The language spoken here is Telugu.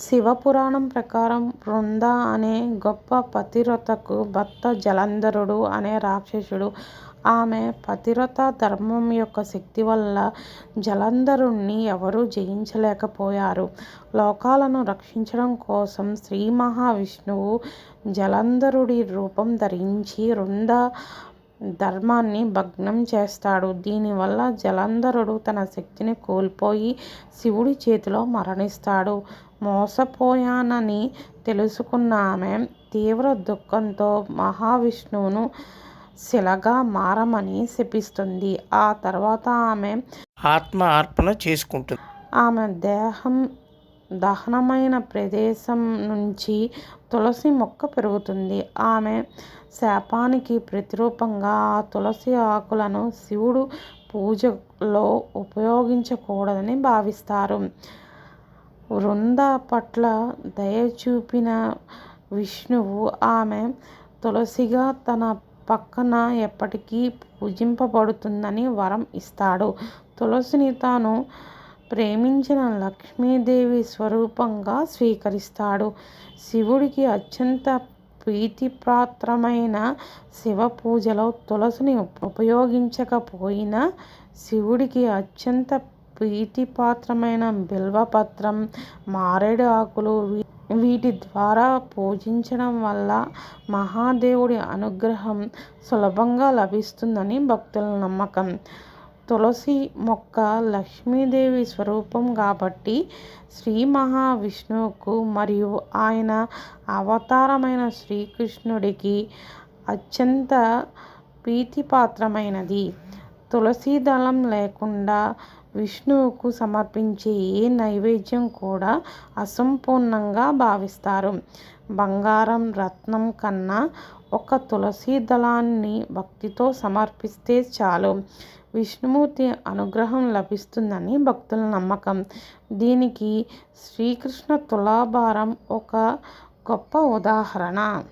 శివపురాణం ప్రకారం వృంద అనే గొప్ప పతివ్రతకు భర్త జలంధరుడు అనే రాక్షసుడు. ఆమె పతిరత ధర్మం యొక్క శక్తి వల్ల జలంధరుణ్ణి ఎవరూ జయించలేకపోయారు. లోకాలను రక్షించడం కోసం శ్రీ మహావిష్ణువు జలంధరుడి రూపం ధరించి వృంద ధర్మాన్ని భగ్నం చేస్తాడు. దీనివల్ల జలంధరుడు తన శక్తిని కోల్పోయి శివుడి చేతిలో మరణిస్తాడు. మోసపోయానని తెలుసుకున్న ఆమె తీవ్ర దుఃఖంతో మహావిష్ణువును శిలగా మారమని శపిస్తుంది. ఆ తర్వాత ఆమె ఆత్మ అర్పణ చేసుకుంటుంది. ఆమె దేహం దహనమైన ప్రదేశం నుంచి తులసి మొక్క పెరుగుతుంది. ఆమె శాపానికి ప్రతిరూపంగా ఆ తులసి ఆకులను శివుడు పూజలో ఉపయోగించకూడదని భావిస్తారు. వృంద పట్ల దయ చూపిన విష్ణువు ఆమె తులసిగా తన పక్కన ఎప్పటికీ పూజింపబడుతుందని వరం ఇస్తాడు. తులసిని తాను ప్రేమించిన లక్ష్మీదేవి స్వరూపంగా స్వీకరిస్తాడు. శివుడికి అత్యంత ప్రీతిపాత్రమైన శివ పూజలో తులసిని ఉపయోగించకపోయినా శివుడికి అత్యంత ప్రీతిపాత్రమైన బిల్వపత్రం, మారేడు ఆకులు వీటి ద్వారా పూజించడం వల్ల మహాదేవుడి అనుగ్రహం సులభంగా లభిస్తుందని భక్తుల నమ్మకం. తులసి మొక్క లక్ష్మీదేవి స్వరూపం కాబట్టి శ్రీ మహావిష్ణువుకు మరియు ఆయన అవతారమైన శ్రీకృష్ణుడికి అత్యంత ప్రీతిపాత్రమైనది. తులసి దళం లేకుండా విష్ణువుకు సమర్పించే ఏ నైవేద్యం కూడా అసంపూర్ణంగా భావిస్తారు. బంగారం, రత్నం కన్నా ఒక తులసి దళాన్ని భక్తితో సమర్పిస్తే చాలు విష్ణుమూర్తి అనుగ్రహం లభిస్తుందని భక్తుల నమ్మకం. దీనికి శ్రీకృష్ణ తులాభారం ఒక గొప్ప ఉదాహరణ.